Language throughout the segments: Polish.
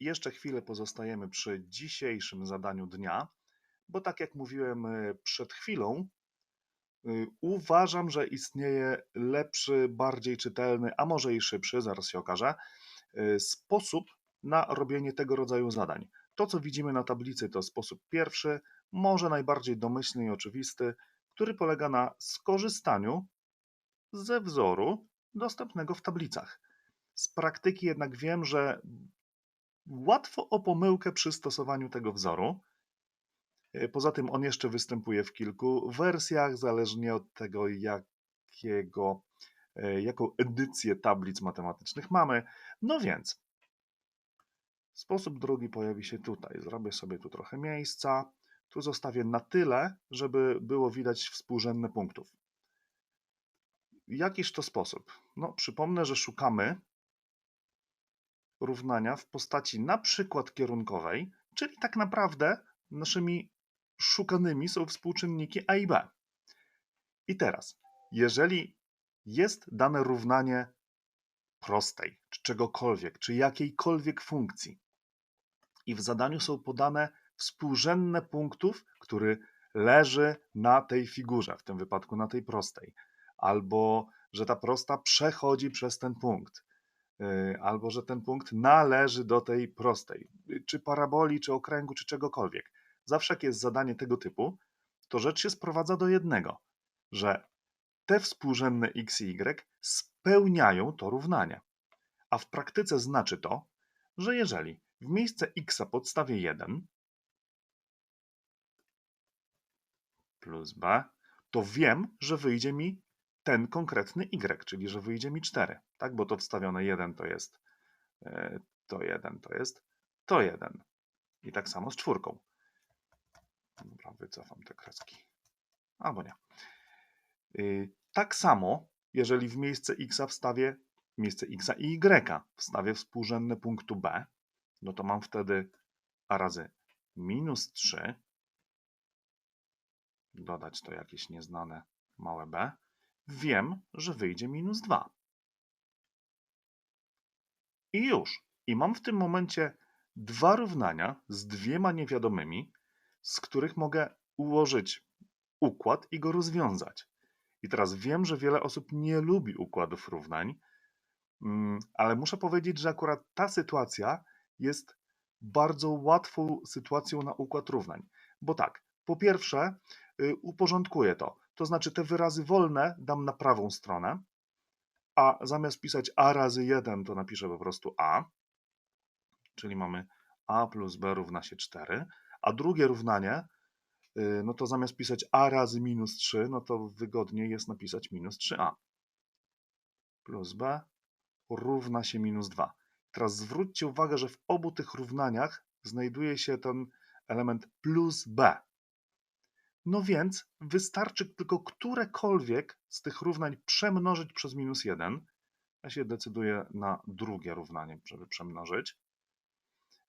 jeszcze chwilę pozostajemy przy dzisiejszym zadaniu dnia, bo tak jak mówiłem e, przed chwilą, y, uważam, że istnieje lepszy, bardziej czytelny, a może i szybszy, zaraz się okaże, y, sposób na robienie tego rodzaju zadań. To, co widzimy na tablicy, to sposób pierwszy, może najbardziej domyślny i oczywisty, który polega na skorzystaniu ze wzoru dostępnego w tablicach. Z praktyki jednak wiem, że łatwo o pomyłkę przy stosowaniu tego wzoru. E, poza tym on jeszcze występuje w kilku wersjach, zależnie od tego, jakiego, e, jaką edycję tablic matematycznych mamy. No więc, sposób drugi pojawi się tutaj. Zrobię sobie tu trochę miejsca. Tu zostawię na tyle, żeby było widać współrzędne punktów. Jakiż to sposób? No, przypomnę, że szukamy równania w postaci na przykład kierunkowej, czyli tak naprawdę naszymi szukanymi są współczynniki a i b. I teraz, jeżeli jest dane równanie prostej, czy czegokolwiek, czy jakiejkolwiek funkcji, i w zadaniu są podane współrzędne punktów, który leży na tej figurze, w tym wypadku na tej prostej, albo że ta prosta przechodzi przez ten punkt, albo że ten punkt należy do tej prostej, czy paraboli, czy okręgu, czy czegokolwiek. Zawsze jak jest zadanie tego typu, to rzecz się sprowadza do jednego, że te współrzędne x i y spełniają to równanie. A w praktyce znaczy to, że jeżeli w miejsce x podstawię 1 plus b, to wiem, że wyjdzie mi ten konkretny y, czyli że wyjdzie mi 4, tak? Bo to wstawione 1 to jest e, to 1 to jest to 1. I tak samo z czwórką. Dobra, wycofam te kreski. Albo nie. Y, tak samo, jeżeli w miejsce x wstawię miejsce x i y wstawię współrzędne punktu b, no to mam wtedy a razy minus 3 dodać to jakieś nieznane małe b, wiem, że wyjdzie minus 2. I już. I mam w tym momencie dwa równania z dwiema niewiadomymi, z których mogę ułożyć układ i go rozwiązać. I teraz wiem, że wiele osób nie lubi układów równań, mm, ale muszę powiedzieć, że akurat ta sytuacja jest bardzo łatwą sytuacją na układ równań. Bo tak, po pierwsze, Y, uporządkuję to. To znaczy te wyrazy wolne dam na prawą stronę, a zamiast pisać a razy 1, to napiszę po prostu a, czyli mamy a plus b równa się 4, a drugie równanie, y, no to zamiast pisać a razy minus 3, no to wygodniej jest napisać minus 3a plus b równa się minus 2. Teraz zwróćcie uwagę, że w obu tych równaniach znajduje się ten element plus b. No więc wystarczy tylko którekolwiek z tych równań przemnożyć przez minus 1. Ja się decyduję na drugie równanie, żeby przemnożyć,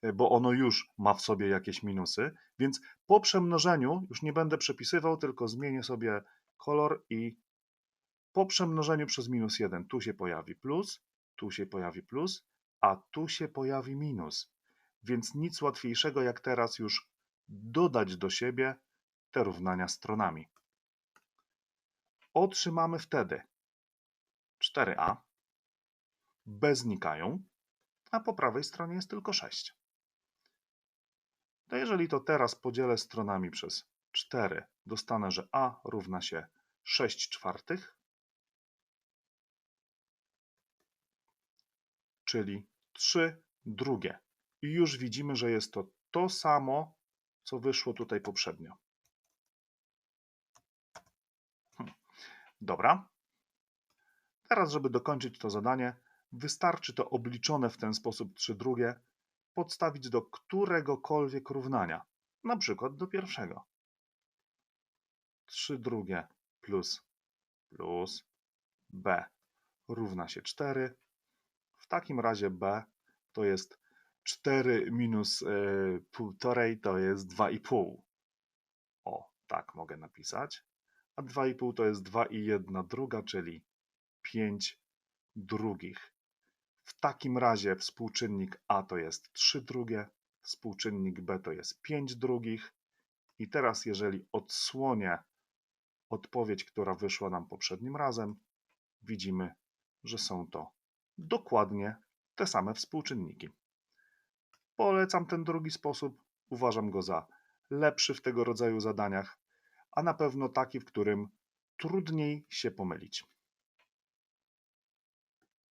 e, bo ono już ma w sobie jakieś minusy, więc po przemnożeniu już nie będę przepisywał, tylko zmienię sobie kolor i po przemnożeniu przez minus 1 tu się pojawi plus, tu się pojawi plus, a tu się pojawi minus. Więc nic łatwiejszego jak teraz już dodać do siebie te równania stronami. Otrzymamy wtedy 4a, b znikają, a po prawej stronie jest tylko 6. To jeżeli to teraz podzielę stronami przez 4, dostanę, że a równa się 6 czwartych, czyli 3 drugie. I już widzimy, że jest to to samo, co wyszło tutaj poprzednio. Dobra. Teraz, żeby dokończyć to zadanie, wystarczy to obliczone w ten sposób 3 drugie podstawić do któregokolwiek równania, na przykład do pierwszego. 3 drugie plus plus b równa się 4. W takim razie b to jest 4 minus 1,5 e, to jest 2,5. O, tak mogę napisać a 2,5 to jest 2 i 1 druga, czyli 5 drugich. W takim razie współczynnik A to jest 3 drugie, współczynnik B to jest 5 drugich. I teraz, jeżeli odsłonię odpowiedź, która wyszła nam poprzednim razem, widzimy, że są to dokładnie te same współczynniki. Polecam ten drugi sposób, uważam go za lepszy w tego rodzaju zadaniach, a na pewno taki, w którym trudniej się pomylić.